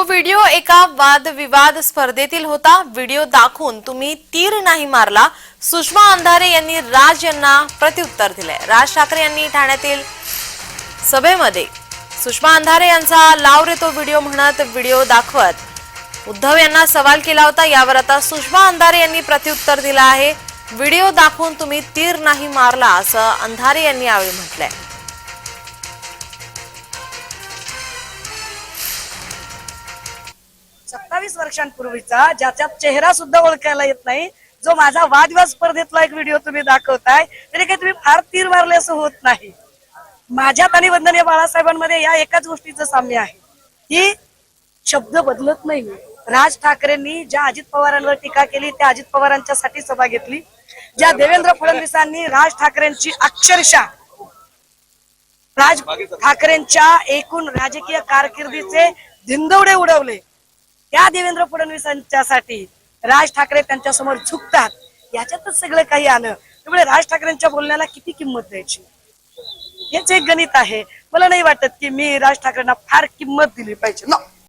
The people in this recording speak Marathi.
तो व्हिडिओ एका वादविवाद स्पर्धेतील होता. व्हिडिओ दाखवून तुम्ही तीर नाही मारला. सुषमा अंधारे यांनी राज यांना प्रत्युत्तर दिले राज ठाकरे यांनी ठाण्यातील सभेमध्ये सुषमा अंधारे यांचा लाव रे तो व्हिडिओ म्हणत व्हिडिओ दाखवत उद्धव यांना सवाल केला होता. यावर आता सुषमा अंधारे यांनी प्रत्युत्तर दिलं आहे. व्हिडिओ दाखवून तुम्ही तीर नाही मारला असं अंधारे यांनी यावेळी म्हटलंय. सत्तावीस वर्षांपूर्वीचा ज्याच्यात चेहरा सुद्धा ओळखायला येत नाही जो माझा वादविवाद स्पर्धेतला एक व्हिडिओ तुम्ही दाखवताय तरी काही तुम्ही फार तीर मारले असं होत नाही. माझ्यात आणि वंदनीय बाळासाहेबांमध्ये या एकाच गोष्टीचं साम्य आहे. की शब्द बदलत नाही. राज ठाकरेंनी ज्या अजित पवारांवर टीका केली त्या अजित पवारांच्यासाठी सभा घेतली. ज्या देवेंद्र फडणवीसांनी राज ठाकरेंची अक्षरशः राज ठाकरेंच्या एकूण राजकीय कारकिर्दीचे धिंदवडे उडवले त्या देवेंद्र फडणवीसांच्यासाठी राज ठाकरे त्यांच्यासमोर झुकतात. याच्यातच सगळं काही आलं. त्यामुळे राज ठाकरेंच्या बोलण्याला किती किंमत द्यायची? हेच एक गणित आहे. मला नाही वाटत की मी राज ठाकरेंना फार किंमत दिली पाहिजे. ना